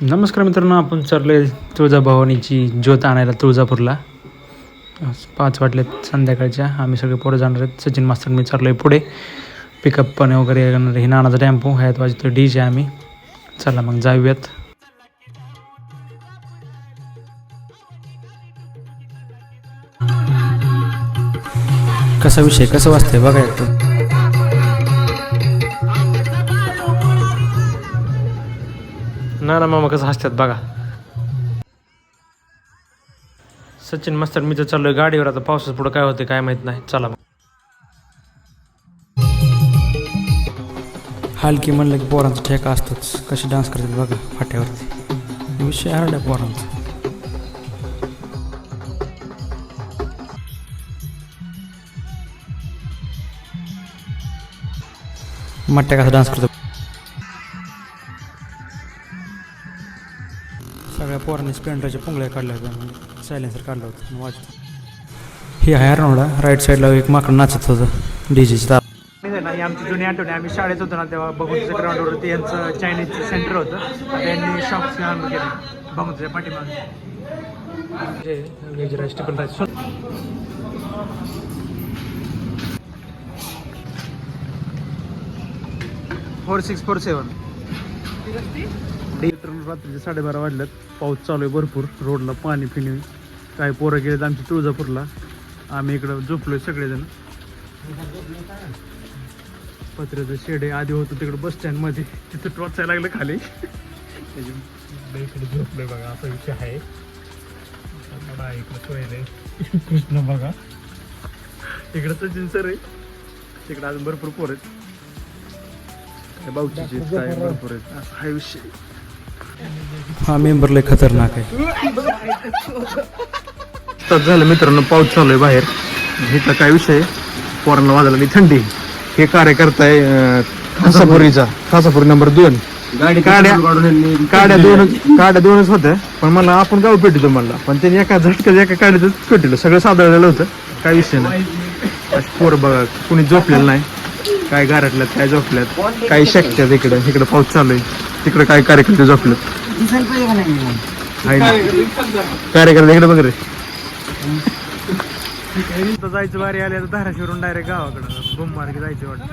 नमस्कार मित्रांनो आपण चरले तुळजाभवानीची ज्योत आणायला तुळजापूरला. पाच वाटलेत संध्याकाळच्या आम्ही सगळे पुढे जाणार आहेत. सचिन मास्तर मी चाललोय पुढे. पिकअप पण वगैरे करणार हे नानाचा टेम्पो ह्यात वाजतो डी जे आम्ही. चला मग जाऊयात. कसा विषय? कसं वाचतंय बघा ना ना मामा कसं हसतात बघा. सचिन मास्तर मी तर चाललोय गाडीवर. आता पावसात पुढं काय होते काय माहीत नाही. चला मग. हलकी म्हणलं की पोरांचा ठेका असतोच. कसे डान्स करतात बघा फाट्यावरती. विषय हरड्या पोरांचा. मट्ट्या कसा डान्स करतो? पोरांनी स्प्लेंडरच्या पुंगळ्या काढल्या होत्या सायलेन्सर काढलं होतं वाजत हे आहे नोडा राईट साईडला एक माकड नाचत होतं. डीजेची ताप. ही आमची जुनी आठवणी आम्ही शाळेत होतो ना तेव्हा बघूच्या ग्राउंडवरती यांचं चायनीजचं सेंटर होतं. आता यांनी शॉप्स आणून केले. बघूच्या पाठीमागे. Veg rice triple rice four six four seven रात्रीचे साडेबारा वाजल्यात. पाऊस चालू आहे भरपूर रोडला पाणी पिणी. काही पोरं गेलेत आमची तुळजापूरला. आम्ही इकडं झोपलोय सगळेजण. पत्र्याचं शेड आहे आधी होतं तिकडं बस स्टँडमध्ये तिथं टोचायला लागलं खाली. इकडे झोपलोय बघा असा विषय आहे. इकडं कृष्ण बघा. इकडं सचिन सर आहे. तिकडं अजून भरपूर पोर आहेत. काय काय भरपूर आहेत. असा हा विषय. हा मेंबर लय खतरनाक आहे. झालं मित्रांनो पाऊस चालू आहे बाहेर. इथला काय विषय पोरांना वाजायला लागली थंडी. हे कार्य करताय खासापुरीचा. खासापुरी नंबर दोन. काड्या काड्या दोनच काड्या दोनच होत्या पण मला आपण गाव पेटतो म्हणला. पण त्यांनी एका झटक्यात एका काड्यातच पेटलं सगळं सादळलेलं होतं. काय विषय नाही. पोरं बघा कुणी झोपलेलं नाही. काय गारटल्यात काय झोपल्यात. काही शक्यत इकडं? इकडं पाऊस चालू आहे. तिकडं काय कार्यकर्ते ना. कार्यकर्ते इकडे बघ रे. तर जायचं वारी आली आता धाराशिवरून डायरेक्ट गावाकडं. बुम मार्गे जायचं वाटतं.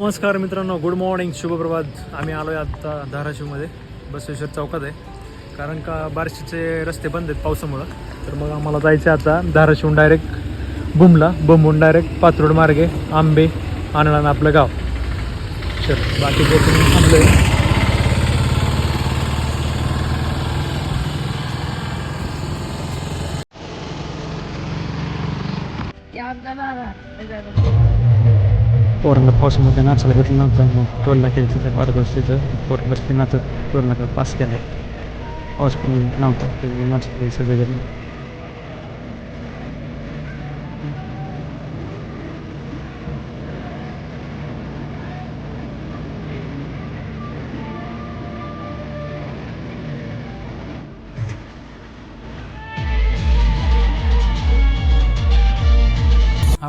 नमस्कार मित्रांनो गुड मॉर्निंग शुभप्रभात. आम्ही आलो आहे आत्ता धाराशिवमध्ये. बसवेश्वर चौकात आहे. कारण का बार्शीचे रस्ते बंद आहेत पावसामुळं. तर मग आम्हाला जायचं आहे आता धाराशिवून डायरेक्ट बुमला बुमहून डायरेक्ट पाथरोड मार्गे आंबे आणणार आपलं गाव. पिक्चर बाकी जे तुम्ही थांबलो पोरांना पावसामध्ये नाचायला भेटलं नव्हतं. मग टोलला केलं तिथं वाढत असते तिथं पोरं बसते नाचत टोलला पास केला. पाऊस पण नव्हता. ते नाचत सगळेजण.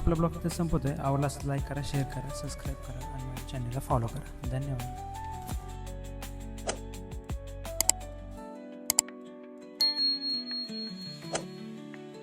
आपला ब्लॉग तिथं संपत आहे आवडला लाईक करा शेअर करा सबस्क्राईब करा आणि चॅनलला फॉलो करा. धन्यवाद.